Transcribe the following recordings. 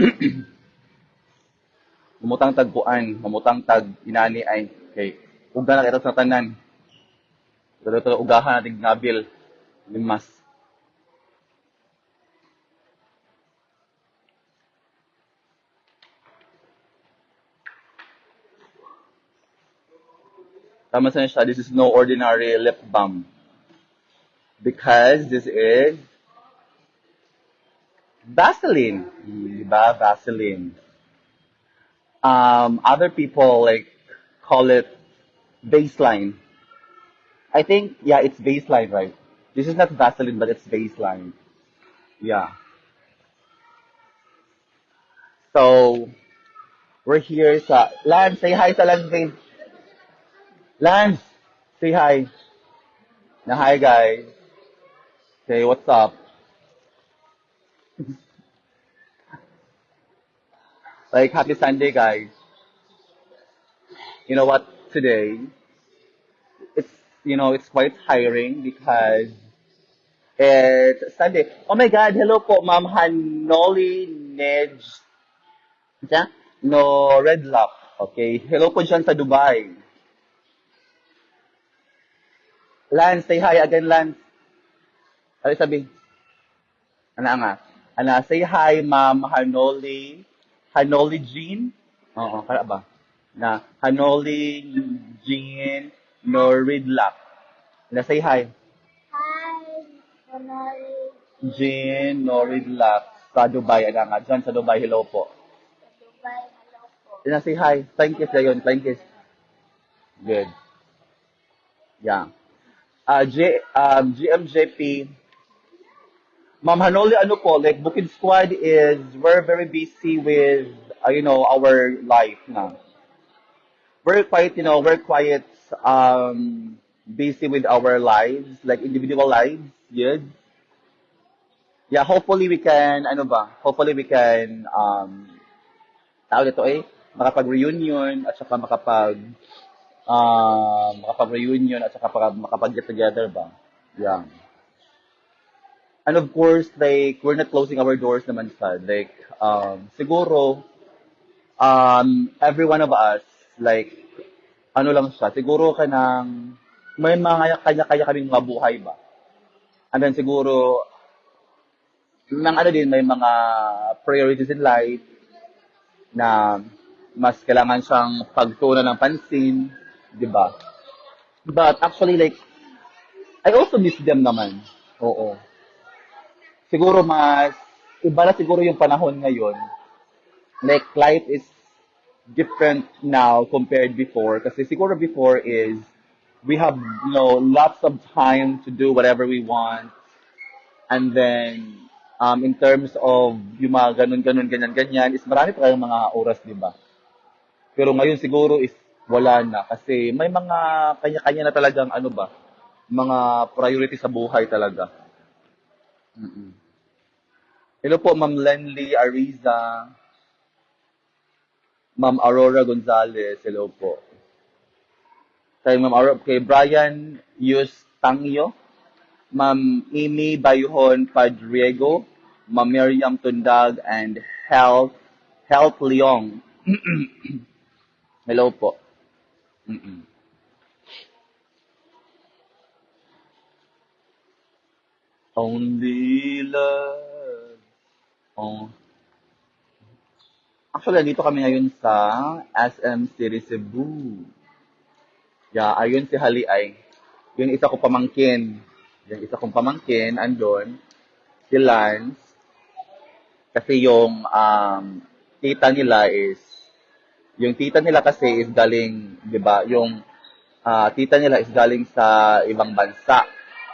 Mamutang tagpuan, mamutang tag inani ay kay ugda na kita sa tanan. Pero ito ugahan natin nabil limas. Tama sa siya, this is no ordinary lip balm. Because this is Vaseline. Mm, Diba? Vaseline. Um, other people like call it baseline. I think, yeah, it's baseline, right? This is not Vaseline, but it's baseline. Yeah. So, we're here sa... Lance, say hi sa Lance. Lance, say hi. Na hi, guys. Say, what's up? Like, happy Sunday, guys. You know what? Today, it's, you know, it's quite tiring because it's Sunday. Oh my God, hello po, Ma'am Hanoli Nedge. Siya? No, Red Lock. Okay. Hello po dyan sa Dubai. Lance, say hi again, Lance. Ano sabi? Ano nga? Ano, say hi, Ma'am Hanoli. Hanoli Jean? Oo, kaya ba? Na Hanoli Jean Noridlak. Na say hi. Hi, Manoli. Jean Noridlak sa Dubai. Ano nga? Dyan sa Dubai. Hello po. Sa Dubai, hello po. Na say hi. Flying kiss na yun. Flying kiss. Good. Yeah. Uh, J, um, GMJP, Ma'am Hanoli, ano po, like, Bukid Squad is, we're very busy with, uh, you know, our life na. We're quite, you know, we're quite, um, busy with our lives, like individual lives, yes. Yeah, hopefully we can, ano ba, hopefully we can, um, tawag ito eh, makapag-reunion at saka makapag, um, makapag-reunion at saka makapag-get together ba. Yeah. And of course, like, we're not closing our doors naman sa, like, um, siguro, um, every one of us, like, ano lang siya, siguro ka ng, may mga kanya-kanya kaming mga buhay ba? And then siguro, ng ano din, may mga priorities in life na mas kailangan siyang pagtunan ng pansin, di ba? But actually, like, I also miss them naman. Oo. Siguro mas, iba na siguro yung panahon ngayon. Like, life is different now compared before. Kasi siguro before is, we have, you know, lots of time to do whatever we want. And then, um, in terms of yung mga ganun, ganun, ganyan, ganyan, is marami pa kayong mga oras, di ba? Pero ngayon siguro is wala na. Kasi may mga kanya-kanya na talagang ano ba, mga priority sa buhay talaga. Mm-mm. Hello po, Ma'am Lenly Ariza. Ma'am Aurora Gonzalez. Hello po. Kay Ma'am Aurora, kay Brian Yustangyo. Ma'am Amy Bayuhon Padriego. Ma'am Miriam Tundag and Health Health Leong. Hello po. Mm-mm. Only love. Oh. Actually, dito kami ngayon sa SM City Cebu. Yeah, ayun si Hali ay. Yung isa ko pamangkin. Yung isa kong pamangkin, andon. Si Lance. Kasi yung um, tita nila is, yung tita nila kasi is galing, di ba, yung ah, tita nila is galing sa ibang bansa.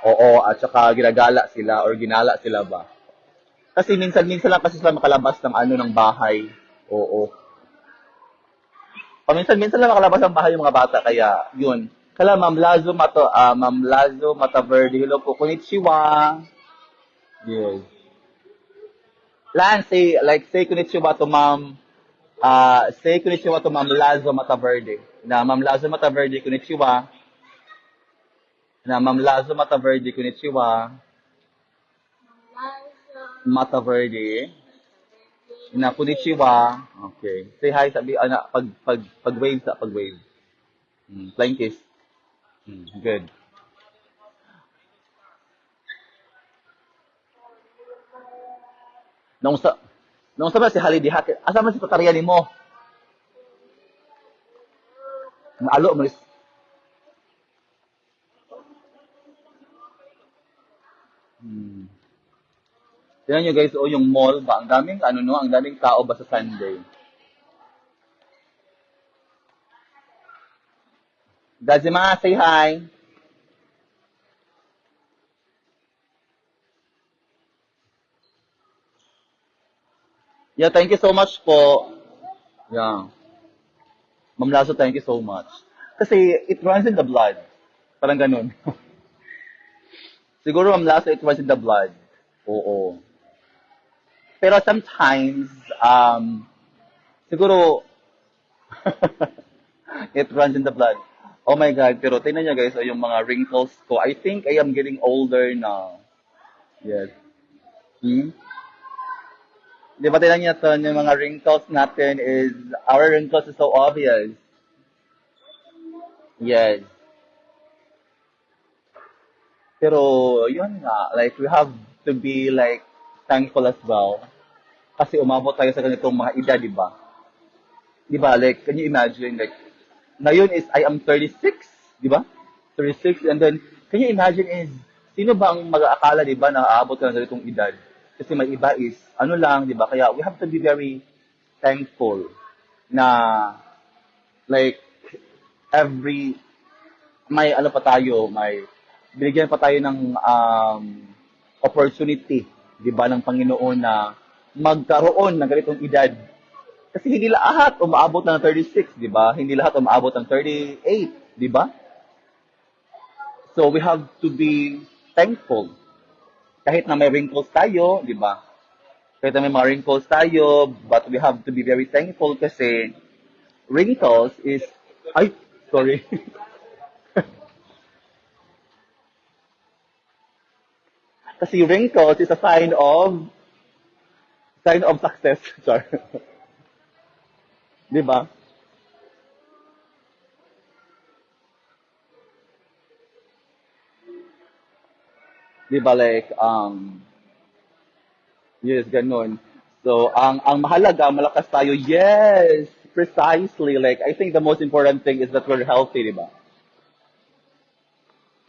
Oo, at saka ginagala sila or ginala sila ba. Kasi minsan-minsan lang kasi sila makalabas ng ano ng bahay. Oo. Paminsan-minsan lang makalabas ng bahay yung mga bata. Kaya, yun. Kala, Ma'am Lazo Mato, ah, Ma'am Lazo Mataverde. Hello po. Konnichiwa. Yes. Lan, say, like, say konnichiwa to Ma'am, ah, say konnichiwa to Ma'am Lazo Mataverde. Na, Ma'am Lazo Mataverde, konnichiwa. Na, Ma'am Lazo Mataverde, konnichiwa. Malazo. Mataverde. Na konnichiwa. Okay. Say hi sabi ana pag pag pag wave sa pag wave. Mm, flying kiss. Mm, good. Nung sa nung sa si Halidi Hakit, asa man si patarya nimo? Naalo mo Tingnan nyo guys, oh, yung mall ba? Ang daming, ano no, ang daming tao ba sa Sunday? Dazima, say hi. Yeah, thank you so much po. Yeah. Ma'am Lasso, thank you so much. Kasi it runs in the blood. Parang ganun. Siguro, Ma'am Lasso, it runs in the blood. Oo. Pero sometimes, um, siguro, it runs in the blood. Oh my God. Pero tingnan nyo guys, oh, yung mga wrinkles ko. I think I am getting older now. Yes. Hmm? Di ba tingnan nyo to, yung mga wrinkles natin is, our wrinkles is so obvious. Yes. Pero, yun nga, like, we have to be, like, thankful as well. Kasi umabot tayo sa ganitong mga edad, di ba? Di ba, like, can you imagine, like, ngayon is, I am 36, di ba? 36, and then, can you imagine is, sino ba ang mag-aakala, di ba, na aabot ka ng ganitong edad? Kasi may iba is, ano lang, di ba? Kaya, we have to be very thankful na, like, every, may ano pa tayo, may, binigyan pa tayo ng um, opportunity, di ba, ng Panginoon na magkaroon ng ganitong edad. Kasi hindi lahat umaabot ng 36, di ba? Hindi lahat umaabot ng 38, di ba? So we have to be thankful. Kahit na may wrinkles tayo, di ba? Kahit na may mga wrinkles tayo, but we have to be very thankful kasi wrinkles is, ay, sorry. kasi wrinkles is a sign of, sign of success. Sorry. Di ba? Di ba like, um, yes, ganun. So, ang, ang mahalaga, malakas tayo, yes, precisely. Like, I think the most important thing is that we're healthy, di ba?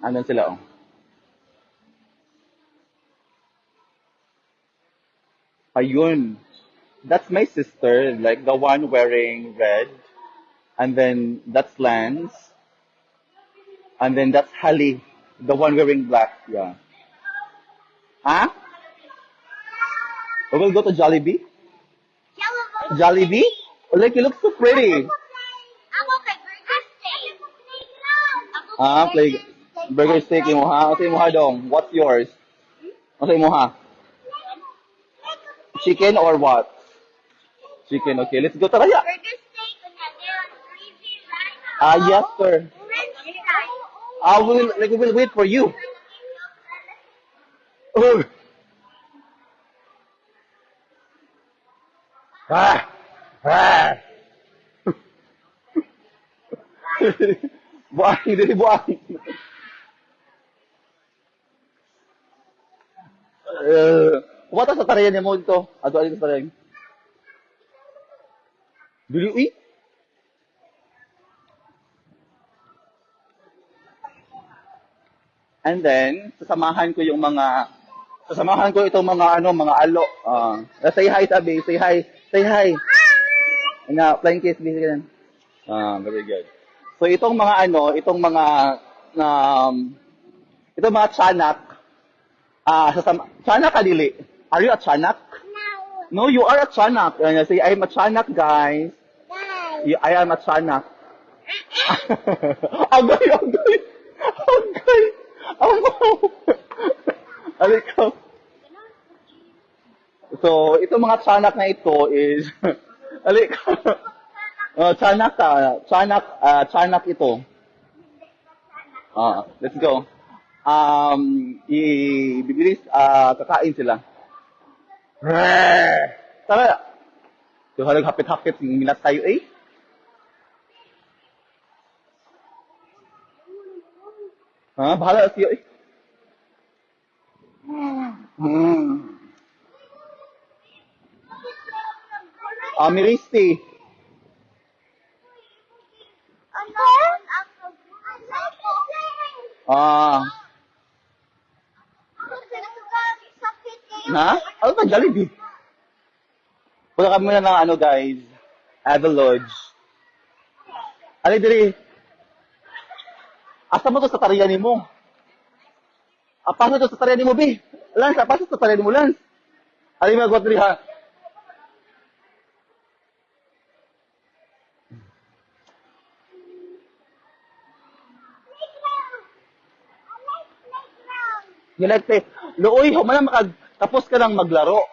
Andun sila, oh. Ayun. That's my sister, like the one wearing red. And then that's Lance. And then that's Hallie, the one wearing black. Yeah. Huh? We will go to Jollibee? Jollibee? Oh, like you look so pretty. Ako kay Burger Steak. Ako Ah, play burger steak mo ha. Ano mo ha dong? What's yours? Ano mo ha? Chicken or what? Chicken, okay. Let's go. Tara, ya. Burger Steak and then greasy rice. Ah, yes, sir. I will, like, we will wait for you. Oh. Ah. Ah. buang, dili buang. Eh, kumata sa tarayan niya mo dito. Ato ali sa tarayan. Dili uy. And then, sasamahan ko yung mga, sasamahan ko itong mga ano, mga alo. Ah, say hi, sabi. Say hi. Say hi. Na, flying kiss, ka Ah, very good. So, itong mga ano, itong mga, um, itong mga tiyanak, ah, sasama, tiyanak ka dili. Are you a tiyanak? No. No, you are a tiyanak. Uh, say, I'm a tiyanak, guys. Guys. I am a tiyanak. agay, agay. Agay. Amaw. Alika. So, itong mga tiyanak na ito is, alika. Uh, tiyanak ka. Tiyanak, uh, tiyanak ito. Ah, let's go. Um, i bibilis, ah, kakain sila. Tara, Yung halag hapit-hapit, minas tayo eh. Ha? Bahala siya eh. Hmm. Ah, Miristi. Ano? Ah. Na? Ano ba, Jollibee? Punta kami muna ng ano, guys. Ava Lodge. Ali, diri. Asa mo to sa tariyan mo? Pasok to sa tariyan mo, B. Lance, pasok sa tariyan mo, Lance. Ali, magwat diri, ha? You like to, Looy, humana makag, tapos ka nang maglaro.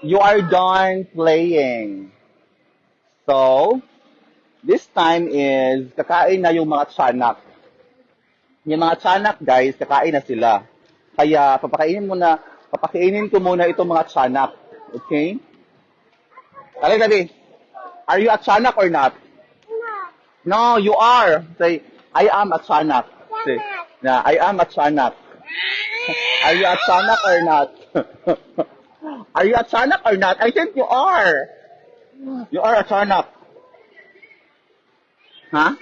You are done playing. So, this time is, kakain na yung mga tiyanak. Yung mga tiyanak, guys, kakain na sila. Kaya, papakainin mo na, papakainin ko muna itong mga tiyanak. Okay? Kali, kali. Are you a tiyanak or not? No, you are. Say, I am a tiyanak. Say, na, I am a tiyanak. Are you a tiyanak or not? are you a tiyanak or not? I think you are. You are a tiyanak. Ha?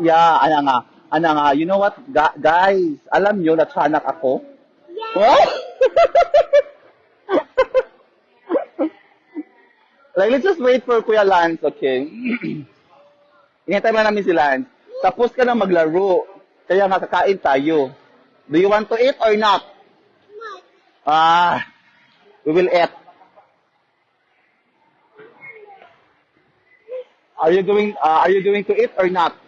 Yeah, ano nga. Ano nga. You know what, Ga- guys? Alam nyo na tiyanak ako? What? like, let's just wait for Kuya Lance, okay? Ingatay mo namin si Lance. Tapos ka na maglaro. Kaya nga kakain tayo. Do you want to eat or not? Ah, we will eat. Are you going uh, are you going to eat or not?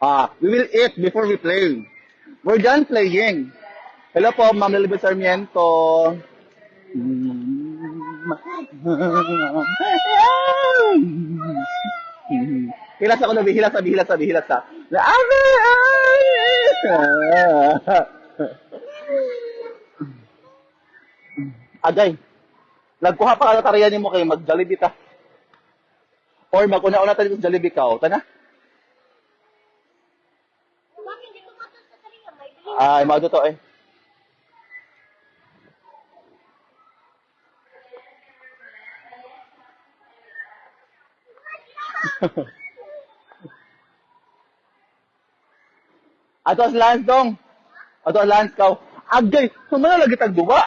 Ah, we will eat before we play. We're done playing. Hello po, Ma'am Lilibet Sarmiento. Hilas ako na, hilas sabi, hilas sabi, hilas. Na Agay. Nagkuha pa ka na tariyan mo kayo, mag-jollibee ta. Or mag-una-una tayo sa Jollibee ka, o. Tana? Ay, mga to eh. Ato sa Lance dong. Ato sa Lance kaw. Agay, sumana lagi tag duwa.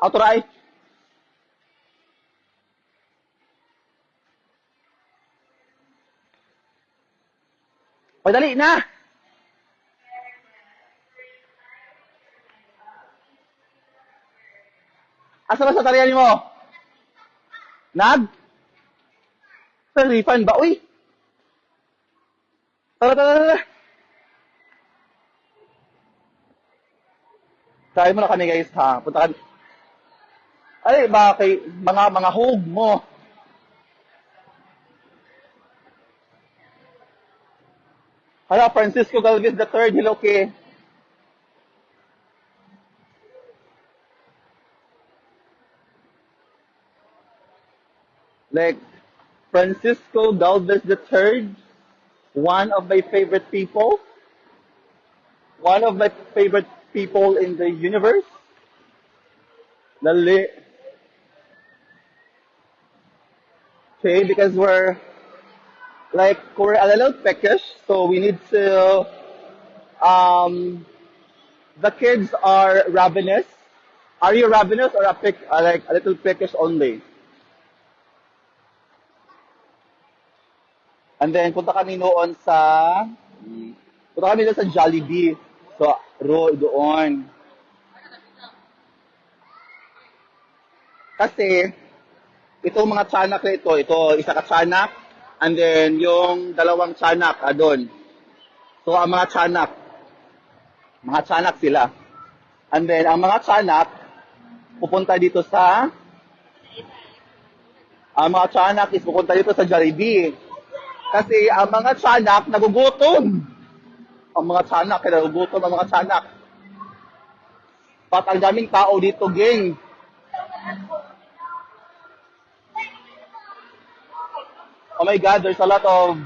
Ato ray. O dali na. Asa ba sa tariyan mo? Nag? Tarifan ba? Uy! Tara, tara, tara. Try mo na kami guys ha. Punta kami. Ay, mga, kay, mga, mga hug mo. Hello, Francisco Galvez the third. Hello, Kay. Like, Francisco Galvez III, one of my favorite people. One of my favorite people in the universe. Dali. Okay, because we're like we're a little peckish, so we need to. Um, the kids are ravenous. Are you ravenous or a pick, uh, like a little peckish only? And then punta kami noon sa punta kami doon sa Jollibee. So, ro doon. Kasi itong mga tiyanak na ito, ito isa ka tiyanak, and then yung dalawang tiyanak ah, doon. So, ang mga tiyanak, mga tiyanak sila. And then, ang mga tiyanak, pupunta dito sa, ang mga tiyanak is pupunta dito sa Jollibee. Kasi ang mga tiyanak nagugutom. ang mga sanak, kaya nagugutom ang mga sanak. Pat ang daming tao dito, gang. Oh my God, there's a lot of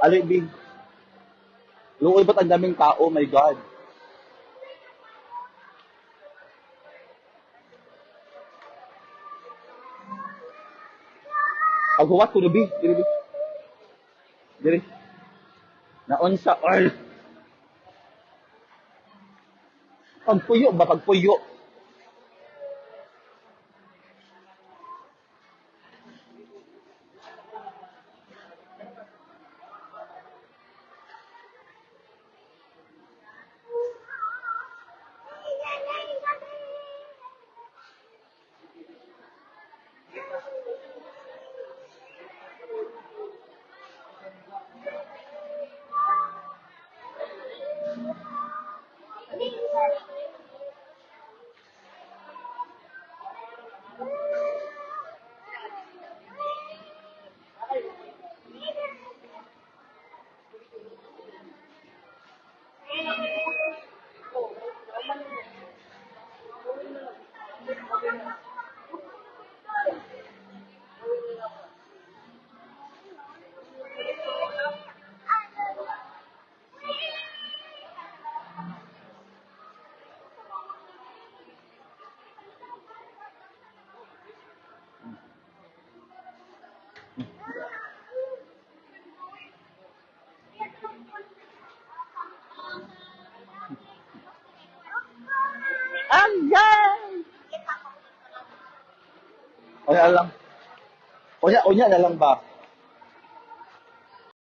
alibig. Luoy ba't ang daming tao? Oh my God. Paghuwat ko. Diri, Ruby. Diri. Naon sa earth. Pagpuyo ba? Pagpuyo. Unya lang. Unya, unya na lang ba?